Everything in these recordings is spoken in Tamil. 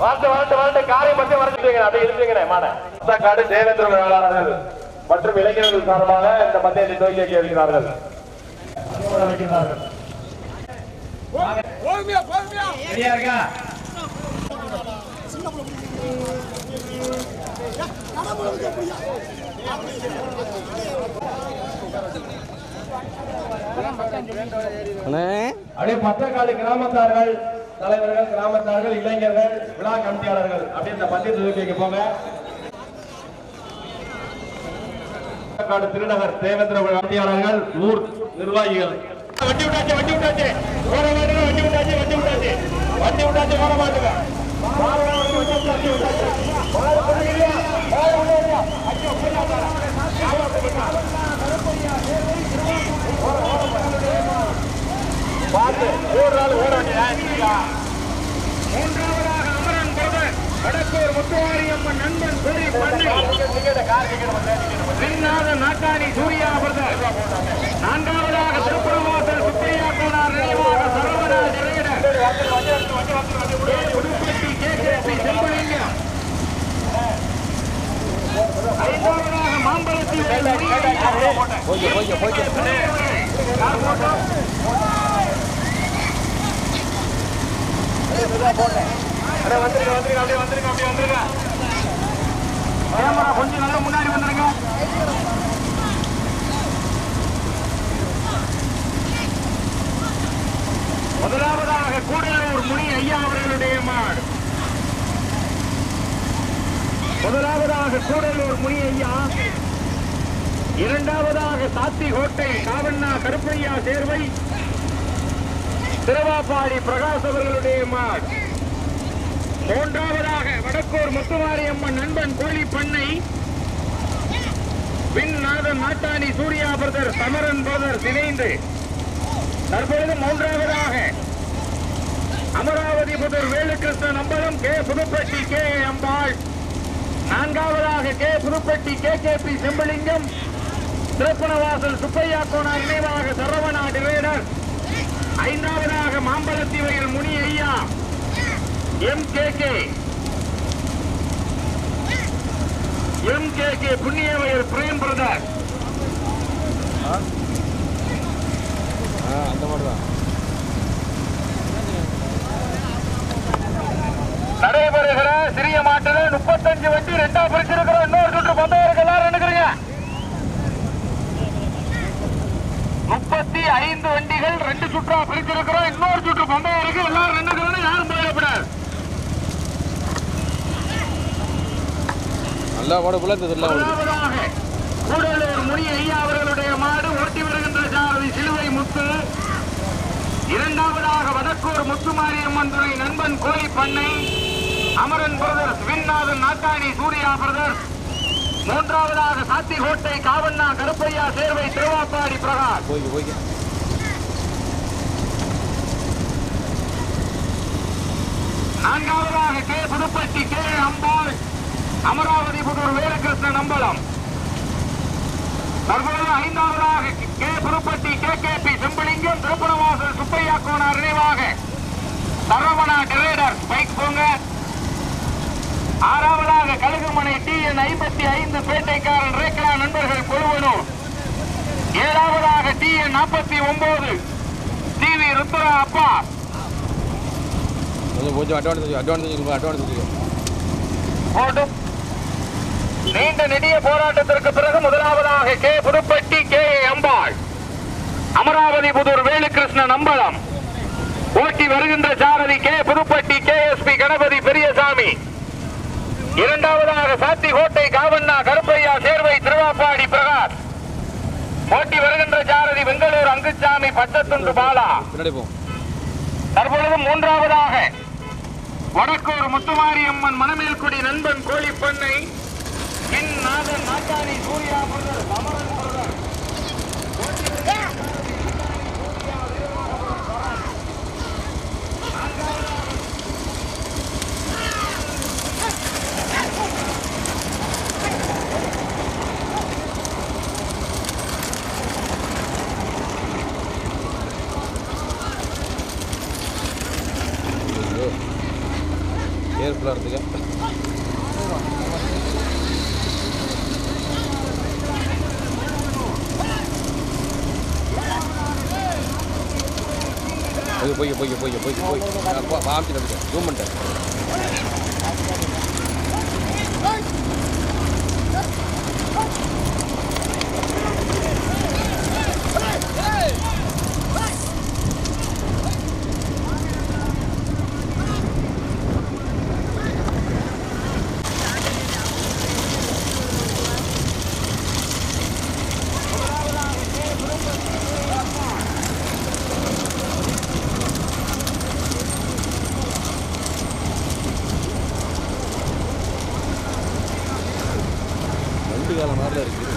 வாழ்த்து வாழ்த்து வாழ்த்து. காரை மட்டும் வரைஞ்சுங்க அதை இழுத்துங்க மாட. காடு தேவேந்திர வேளாளர்கள் மற்றும் இளைஞர்கள் சார்பாக இந்த பந்தயத்தை துவக்கி வைக்க இருக்கிறார்கள். சரியா இருக்கா அப்படியே பத்தக்காடு கிராமத்தார்கள் தலைவர்கள் கிராமத்தார்கள் இளைஞர்கள் விழா கமிட்டியாளர்கள் அப்படின்ற இந்த பந்தயத்தை போங்க திருநகர் தேவேந்திர கமிட்டியாளர்கள் ஊர் நிர்வாகிகள். வண்டி விட்டாச்சு வண்டி விட்டாச்சு. ஓர மாட்டுங்க வண்டி விட்டாச்சு வண்டி விட்டாச்சு. வண்டி விட்டாச்சு ஓர மாட்டுங்க மாடு வண்டி பார்த்து ஓடுறாள் ஓடாண்டியா மூன்றாவதாக அமரன் பிரதர் வடக்கூர் முத்துவாரியம்மன் நண்பன் சூரிய பண்ணை. நாட்டாணி சூர்யா பிரதர் நான்காவதாக திருப்பரவாசல் சுப்பையா கோனார் நினைவாக Saravana நிறையிட Pudupatti K K P Sembalingam ஐந்தாவதாக மாம்பழத்தில் வந்துருங்க வந்துருங்க அப்படியே வந்துருங்க அப்படியே வந்துருங்க கேமரா கொஞ்சம் நல்லா முன்னாடி வந்துருங்க முதலாவதாக கூடலூர் முனி ஐயா அவர்களுடைய மாடு முதலாவதாக கூடலூர் முனி ஐயா இரண்டாவதாக சாத்தி கோட்டை காவண்ணா கருப்பையா சேர்வை. திருவாப்பாடி பிரகாஷ் அவர்களுடைய மாடு மூன்றாவதாக வடக்கூர் முத்துமாரியம்மன் நண்பன் கோழி பண்ணை. பின் நாதன் சூர்யா பிரதர் சமரன் பிரதர் இணைந்து. தற்பொழுது மூன்றாவதாக அமராவதி புதர் வேலுகிருஷ்ணன் அம்பலம் கே புதுப்பட்டி கே அம்பாள். நான்காவதாக K Pudupatti K K P Sembalingam. Thiruppanavasal Subbaiya Konar நினைவாக சரவணா டிவைடர் ஐந்தாவதாக மாம்பழத்தி வயல் முனி ஐயா. M K K. M K K Punniyavayal Prem brother. நடைபெறுகிற சிறிய மாட்டில் முப்பத்தஞ்சு வண்டி ரெண்டா பிரிச்சிருக்கிறோம் இன்னொரு சுற்று பந்தயம் எல்லாரும் நினைக்கிறீங்க? ஐந்து வண்டிகள் ரெண்டு சுற்றா பிரிச்சிருக்கிறோம் இன்னொரு சுற்று பந்தயம் இருக்கு எல்லாரும் நின்னுக்கிறோம் யாரும் போயிடக்கூடாது நல்லா ஓட போல முதலாவதாக கூடலூர் முனி ஐயா அவர்களுடைய மாடு ஓட்டி வருகின்ற சாரதி சிலுவை முத்து. இரண்டாவதாக வடக்கூர் முத்துமாரியம்மன் துறை நண்பன் கோழி பண்ணை. Amaran brothers Vinnathan Nattani Surya brothers. மூன்றாவதாக சாத்திகோட்டை காவண்ணா கருப்பையா சேர்வை திருவாப்பாடி பிரகாஷ் போய்க்கு போய்க்கு நான்காவதாக கே புதுப்பட்டி கே அம்பாள் அமராவதி புதூர் வேலகிருஷ்ணன் அம்பலம் தற்போது ஐந்தாவதாக K Pudupatti K K P Sembalingam Thiruppanavasal Subbaiya Konar நினைவாக. சரவணா டிரேடர் பைக் போங்க. ஆறாவதாக கழுகுமனை டி என் ஐம்பத்தி ஐந்து பேட்டைக்காரன் ரேக்கலா நண்பர்கள் கொழுவனூர். ஏழாவதாக டி என் நாற்பத்தி ஒன்பது டி வி ருத்ரா அப்பா. கொஞ்சம் கொஞ்சம் அட்வான்ஸ் அட்வான்ஸ் அட்வான்ஸ் போட்டும் நீண்ட நெடிய போராட்டத்திற்கு பிறகு முதலாவதாக கே. புதுப்பட்டி கே. அம்பாள். அமராவதி புதூர் வேலுகிருஷ்ணன் அம்பலம். ஓட்டி வருகின்ற சாரதி K. Pudupatti K. S. P. Ganapathi Periyasamy. இரண்டாவதாக சாத்திகோட்டை காவண்ணா கருப்பையா சேர்வை திருவாப்பாடி பிரகாஷ். ஓட்டி வருகின்ற சாரதி பெங்களூர் அங்குச்சாமி பச்சத்துண்டு பாலா. தற்பொழுது மூன்றாவதாக வடக்கூர் முத்துமாரியம்மன் மணமேல்குடி நண்பன் கோழி பண்ணை பின் நாதன் நாட்டாணி சூர்யா பிரதர் அமரன் பிரதர் கேர்ஃபுல்லாக போய் போய் போய் போய். போய் போய் காமிச்சு நம்பிக்க ஜூம் பண்ணிட்டேன் வேலை காலம் இருக்குது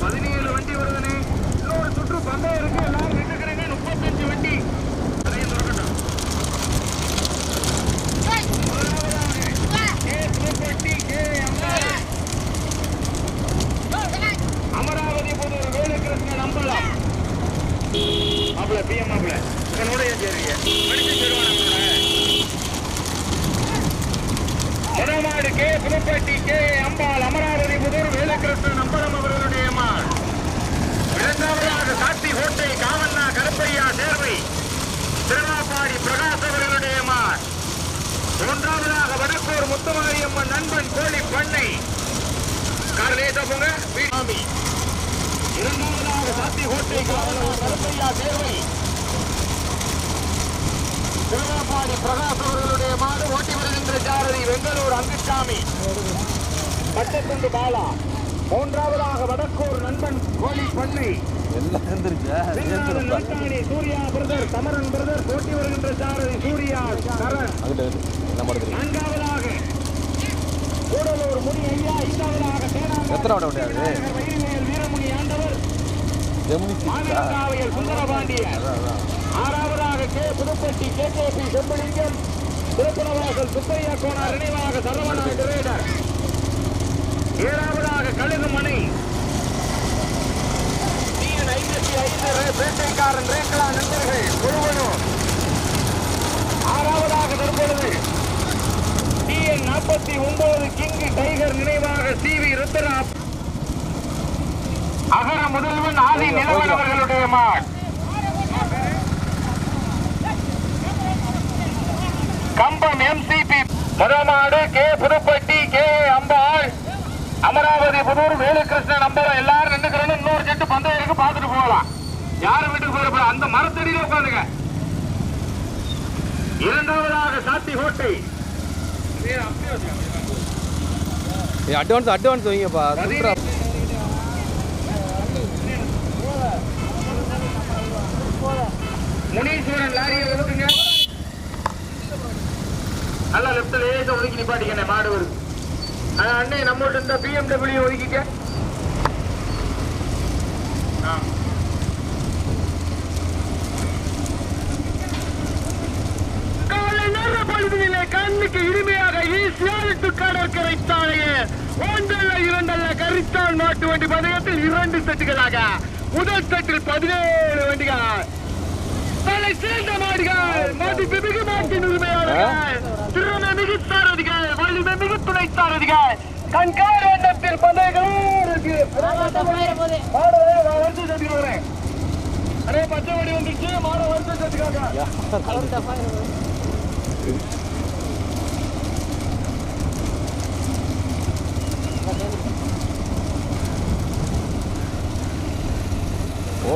பதினேழு வண்டி வருதுனே இன்னொரு சுற்று பந்தயம் இருக்கு எல்லாரும் நின்றுக்கிறீங்க முப்பத்தஞ்சு வண்டி அதையும் திறக்கட்டும். முதலாவதாக கே. திருப்பட்டி கே. அம்மாள். அமராவதி புதூர் வேலுகிருஷ்ணன் அம்பலம் மாப்பிள பிஎம் மாப்பிள இதனோட ஏன் சேருங்க மனுஷன் சேருவானா முதமாடு கே புதுப்பட்டி கே அம்பாள் அமராவதி புதூர் வேலுகிருஷ்ணன் அம்பலம் அவர்களுடைய மாள் இரண்டாவதாக சாத்தி கோட்டை காவண்ணா கருப்பையா சேர்வை திருவாப்பாடி பிரகாஷ் அவர்களுடைய மாள் மூன்றாவதாக வடக்கூர் முத்துமாரியம்மன் நண்பன் கோழி பண்ணை. கார்லேசா போங்க. வீடாமி இரண்டாவதாக சாத்தி காவண்ணா கருப்பையா சேர்வை திருவாப்பாடி பிரகாஷ் அவர்களுடைய மாடு ஓட்டி வருகின்ற சாரதி வெங்கலூர் அங்குசாமி பட்டத்துண்டு பாலா. மூன்றாவதாக வடக்கூர் நண்பன் கோழி பண்ணை. சூர்யா பிரதர் சமரன் பிரதர் போட்டி வருகின்ற சாரதி சூர்யா நான்காவதாக கூடலூர் முனி ஐயா ஐந்தாவதாக சேனாங்க எத்தனை வடை வண்டி ஆண்டவர் ஜெமினி ஆறாவதாக K Pudupatti K K P Sembalingam Thiruppanavasal Subbaiya Konar நினைவாக சரவணா கிரேடர் ஏழாவதாக கழுகுமணி டிஎன் ஐம்பத்தி ஐந்து ரே- பேட்டைக்காரன் நண்பர்கள் முழுவதும் ஆறாவதாக தற்பொழுது டிஎன் நாற்பத்தி ஒன்பது கிங் டைகர் நினைவாக சி வி ருத்ரா அகர முதல்வன் ஆதி நிலவன் அவர்களுடைய மாட் கம்பம் எம்சிபி முதமாடு கே புதுப்பட்டி கே அம்பாள். அமராவதி புதூர் வேலுகிருஷ்ணன் அம்பலம். எல்லாரும் நின்றுக்கிறோம் இன்னொரு செட்டு பந்தயம் இருக்கு பார்த்துட்டு போகலாம். யாரும் வீட்டுக்கு போயிட அந்த மரத்தடியில உட்காந்துங்க இரண்டாவதாக சாத்தி கோட்டை ஏய் அட்வான்ஸ் அட்வான்ஸ் வைங்கப்பா. சூப்பரா முனீஸ்வரன் லாரியை ஒதுக்குங்க நல்லா லெப்ட்ல லேசா ஒதுக்கி நிப்பாட்டிக்கண்ணே மாடு வருது அண்ணே நம்மகிட்ட இந்த பிஎம்டபிள்யூ ஒதுக்கிக்க. கண்ணுக்கு கடற்கரை சாலையே. ஒன்றல்ல இரண்டல்ல கரித்தான் மாட்டு வண்டி பந்தயத்தில் இரண்டு செட்டுகளாக. முதல் செட்டில் பதினேழு வண்டிகள். தலை சிறந்த மாடுகள் மதிப்பு மிகு மாட்டின் உரிமையாளர்கள். திறமை மிகு சாரதிகள் வலிமை மிகு துணை சாரதிகள். கண்காரத்தில் பந்தயங்களும் இருக்கு. அடே பச்சை வடி வந்துருச்சு. மாடு வருஷம் செட்டுக்காக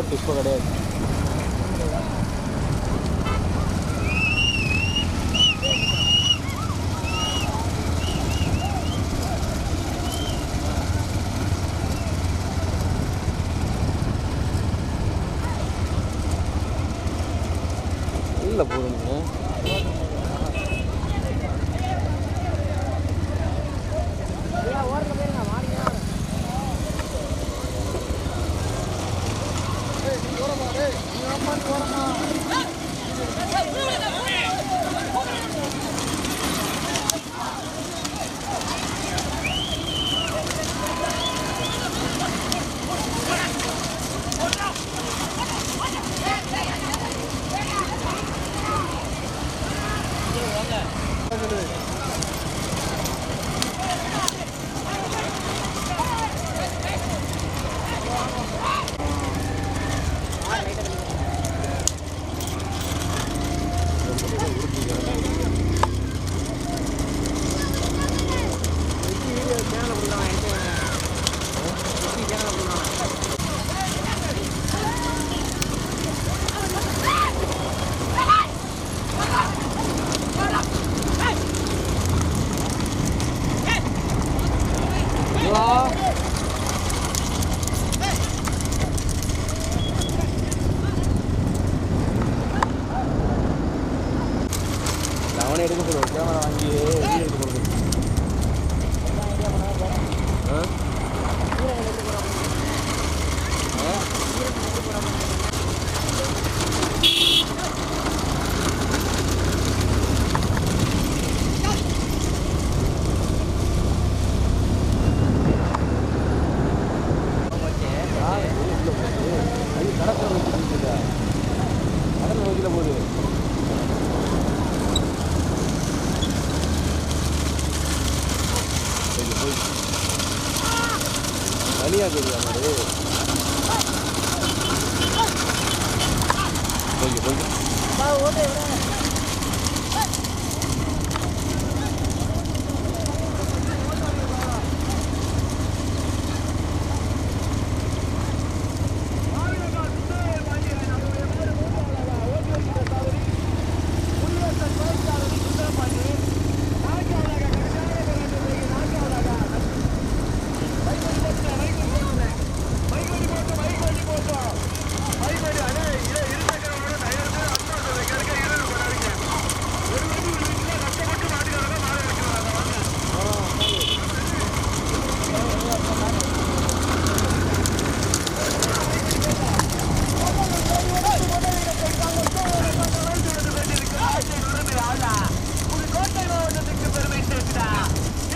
ஓட்டு இப்போ கிடையாது. போய்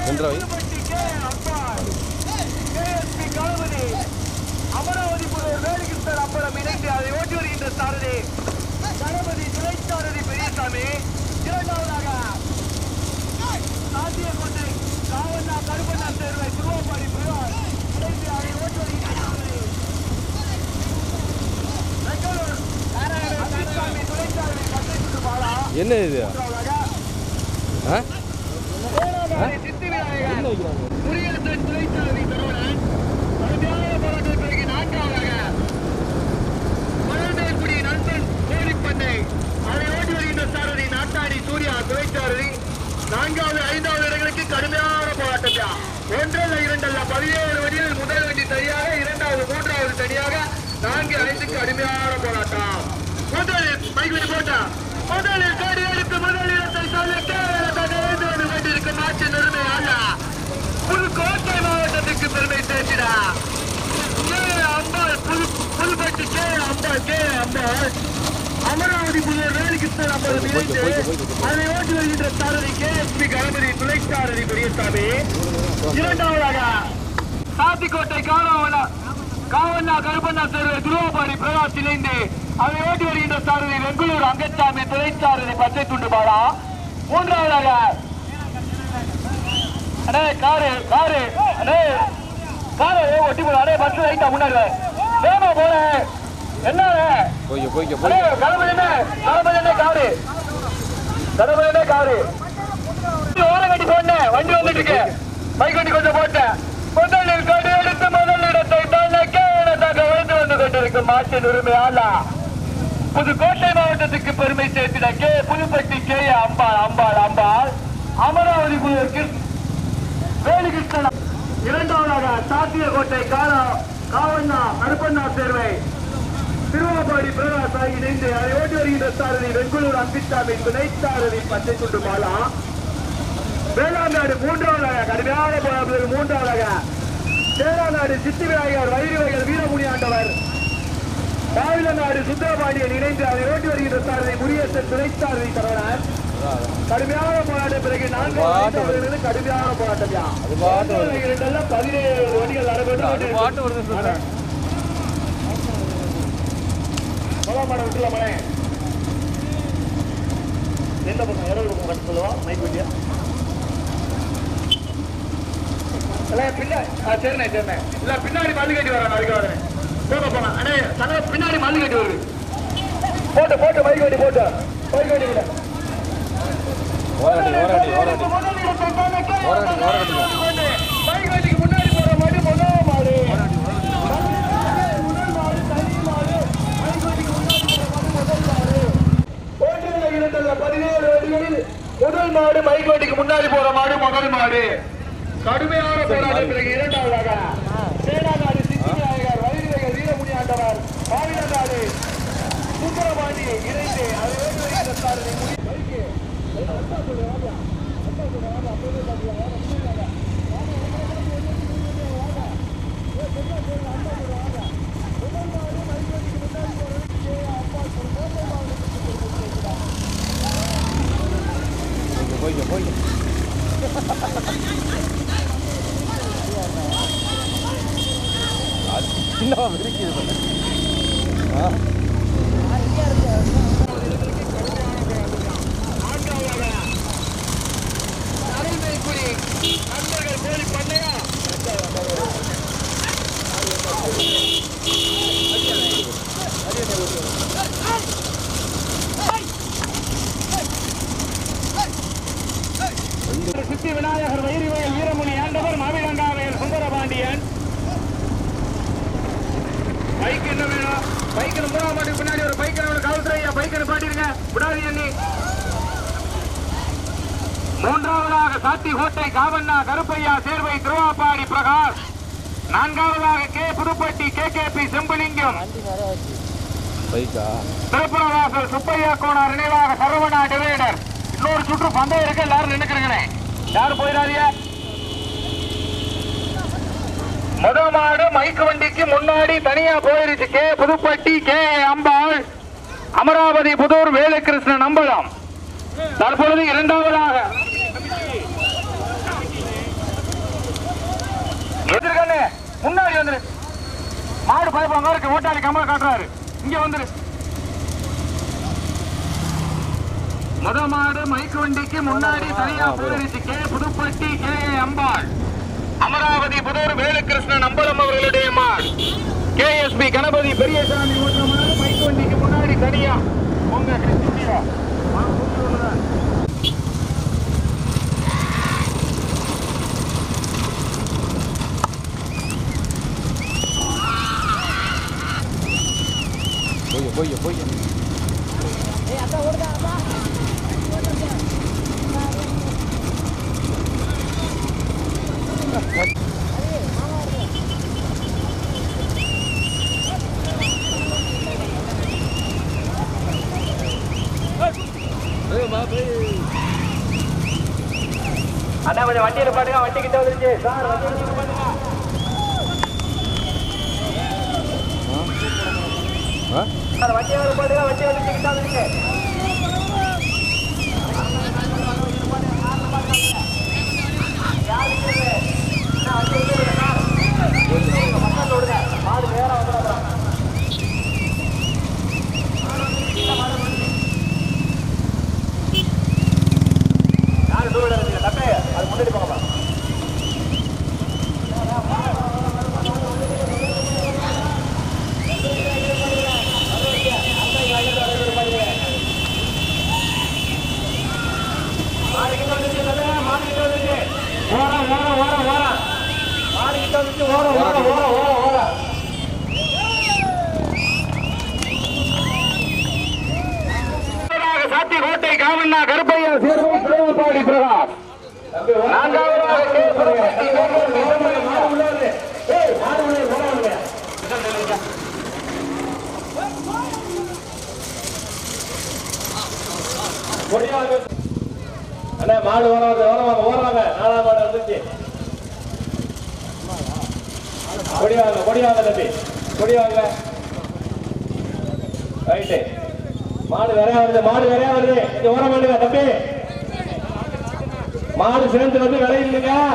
என்றவை அமராவதி புதூர் வேலுகிருஷ்ணன் அப்பளம் இணைந்து அதை ஓட்டி வருகின்ற சாரதி கணபதி துணைச்சாரதி பெரியசாமி இரண்டாவதாக சாத்தியக்கோட்டை காவண்ணா கருப்பண்ணா சேர்வை திருவாப்பாடி புயல் இணைந்து அதை ஓட்டி வருகின்ற சாரதி பெங்களூர் அமித்சாமி துணைச்சாரதி பச்சை சுட்டு பாலா என்ன இது ஆ மூன்றாவதாக சித்தி விநாயகர் என்ன வைக்கிறாங்க குடியரசு துணைச்சாரதி தருவனன் கடுமையான போராட்டத்திற்கு பிறகு நான்காவதாக மலர்மேல்குடி நண்பன் கோழிப்பண்ணை அதை ஓட்டி வருகின்ற சாரதி நாட்டாடி சூர்யா துணைச்சாரதி நான்காவது ஐந்தாவது இடங்களுக்கு கடுமையான போராட்டம் ஒன்றல்ல இரண்டல்ல பதினேழு வழியில் முதல் வண்டி சரியாக இரண்டாவது மூன்றாவது தனியாக நான்கு ஐந்துக்கு கடுமையான போராட்டம் முதலில் மைகுடி போட்டா முதலில் கோடி எடுத்து முதல் இடத்தை சொல்லிக்க கொண்டிருக்கும் உரிமை அல்ல. புதுக்கோட்டை மாவட்டத்துக்கு பெருமை சேர்த்திடா. கே அம்பாள் புது புதுப்பட்டி கே அம்பாள் கே அம்பாள். அமராவதி புதிய வேலிகிருஷ்ணன் அம்பாள் இணைந்து அதை ஓட்டி வருகின்ற சாரதி கே எஸ் பி கணபதி துணை சாரதி பெரியசாமி. இரண்டாவதாக சாத்திக்கோட்டை காவண்ணா கருப்பண்ணா தெருவை துருவபாடி பிரகாஷ் இணைந்து அதை ஓட்டி வருகின்ற சாரதி பெங்களூர் அங்கச்சாமி துணை சாரதி பச்சை துண்டு பாலா. மூன்றாவதாக அண்ணே காரு காரு அண்ணே காரு ஒட்டி போட அண்ணே பஸ் ரைட்டா முன்னாடி வேமா போல என்ன கணபதி கணபதி என்ன காரு. கணபதி என்ன காரு. ஓரம் கட்டி வண்டி வந்துட்டு இருக்கு. பைக் வண்டி கொஞ்சம் போட்டேன் முதலில் கொடி எடுத்து முதல் இடத்தை தனக்கே எனதாக வைத்து வந்து கொண்டிருக்கும் மாட்டின் உரிமை ஆளா புதுக்கோட்டை மாவட்டத்துக்கு பெருமை சேர்த்திட கே. புதுப்பட்டி கே. அம்பாள் அம்பாள் அம்பாள். அமராவதி புதூர் கிருஷ்ண வேலுகிருஷ்ணன். இரண்டாவதாக சாத்தியக்கோட்டை காலா காவண்ணா கருப்பண்ணா சேர்வை. திருவாபாடி பிரகாஷ் ஆகி இணைந்து அதை ஓட்டி வருகின்ற சாரதி பெங்களூர் அம்பிச்சாமி துணை சாரதி பச்சை குண்டு மாலா. வேளாண்நாடு மூன்றாவதாக கடுமையான போராட்டத்தில் மூன்றாவதாக. சேராநாடு சித்தி விநாயகர் வைரி வகைகள் வீரமுனி ஆண்டவர் காவிலநாடு சுந்தரபாண்டியன் இணைந்து அதை ஓட்டி வருகின்ற சாரதி முரியசன் துணை சாரதி தரவனார் கடுமையான போராட்டம் பிறகு நான்கு கடுமையான போராட்டம். இரண்டெல்லாம் பதினேழு வண்டிகள் நடைபெற்று மடம் விட்டுல மலை எந்த பக்கம்? இடது பக்கம் கட்டு சொல்லுவோம் மைக் வண்டியா இல்ல பின்னாடி சரிண்ணே சரிண்ணே. இல்ல பின்னாடி மல்லு கட்டி வரேன் அதுக்கு வரேன் போக போனா அண்ணே தலை பின்னாடி மல்லு கட்டி வருது போட்டு போட்டு மைக் வண்டி போட்டு. மைக் வண்டி விட ஓராடி ஓராடி. ஓராடி ஓராடி. ஓராடி வண்டிக்கு முன்னாடி போற மாதிரி முதல் மாடு. முதல் மாடு தனி மாடு. மைக் வண்டிக்கு முன்னாடி போற மாதிரி முதல் மாடு. போட்டியில் இருந்துள்ள பதினேழு அடிகளில் முதல் மாடு மைக் வண்டிக்கு முன்னாடி போற மாடு முதல் மாடு. கடுமையான போராட்டம் பிறகு இரண்டாவதாக சேனாநாடு சித்திநாயகர் வைரவேகர் வீரமுனி ஆண்டவர் மாவிலநாடு சுந்தரபாண்டி இணைந்து அதை வேறு வருகிற சாரதி முடி- மைக்கு. போய்க்க போய்க்க அது சின்னவா விரிக்குது பாரு. ஆ நண்பர்கள் கோழி பண்ணையா சித்தி விநாயகர் வைரிவயல் வீரமுனி ஆண்டவர் மாவிலங்காவையல் சுந்தரபாண்டியன் பைக் என்ன வேணும் பைக் மூணாம் மாட்டுக்கு பின்னாடி ஒரு பைக் காவல்துறை பைக் பாட்டிருங்க விடாதி எண்ணி மூன்றாவதாக சாத்தி கோட்டை காவண்ணா கருப்பையா சேர்வை திருவாப்பாடி பிரகாஷ். நான்காவதாக K Pudupatti K K P Sembalingam. பைக்கா? திருப்புரவாசல் சுப்பையா கோனார் நினைவாக சரவணா டிவைடர். இன்னொரு சுற்று பந்தயம் இருக்கு. எல்லாரும் நினைக்கிறீங்களே யாரும் போயிடாதீங்க. முத மாடு மைக்கு வண்டிக்கு முன்னாடி தனியா போயிருச்சு. K Pudupatti K Ambal. Amaravathi Puthur Velukrishnan Ambalam தற்பொழுது இரண்டாவதாக. எதிர்கண்ணே முன்னாடி வந்துரு. மாடு பயப்படாம இருக்கு ஓட்டாளி கமல் காட்டுறாரு. இங்க வந்துரு. முத மாடு மைக்கு வண்டிக்கு முன்னாடி தனியா போயிருச்சு. K Pudupatti K Ambal. Amaravathi Puthur Velukrishnan Ambalam அவர்களுடைய மாடு K S P Ganapathi Periyasamy மைக்கு வண்டிக்கு முன்னாடி தனியா. உங்க கிருஷ்ணகிரியா போய்க்க போய்க்க போய்க்க அண்ணா கொஞ்சம் வண்டியில பாட்டுங்க வண்டி கிட்ட வந்துருச்சு. சார் வண்டி பாட்டுங்க வண்டி வர பாட்டுங்க வண்டி வந்துருச்சு கிட்ட வந்துருச்சு மாடு நேரம் வந்துடும் யாரு டூ வீலர் இருக்கீங்க தப்பே அது முன்னாடி போகலாம் மாடிக்கிட்ட வந்துச்சு மாடிக்கிட்ட வந்துச்சு ஓரம் ஓரம் ஓரம் ஓரம் மாடிக்கிட்ட வந்துச்சு ஓரம் ஓரம் ஓரம் ஓரம் ஓரம் சாத்தி கோட்டை காவண்ணா கருப்பையா சேர்வை திருவப்பாடி பிரகாஷ் நான்காவதாக கே. புதுப்பட்டி வேலூர் விசம்பரி மாடு உள்ளது. ஏய், மாடு உள்ளது, மாடு உள்ளது. பிரகாஷ் அண்ணா மாடு ஓரம் வந்து ஓடுறாங்க நாலாம் மாடு வந்துச்சு கொடி வாங்க கொடி வாங்க தம்பி கொடி வாங்க ரைட்டு மாடு வேற வருது மாடு வேற வருது. இங்க ஓரம் தம்பி. மாடு சேர்ந்து வந்து விளையிடுங்க.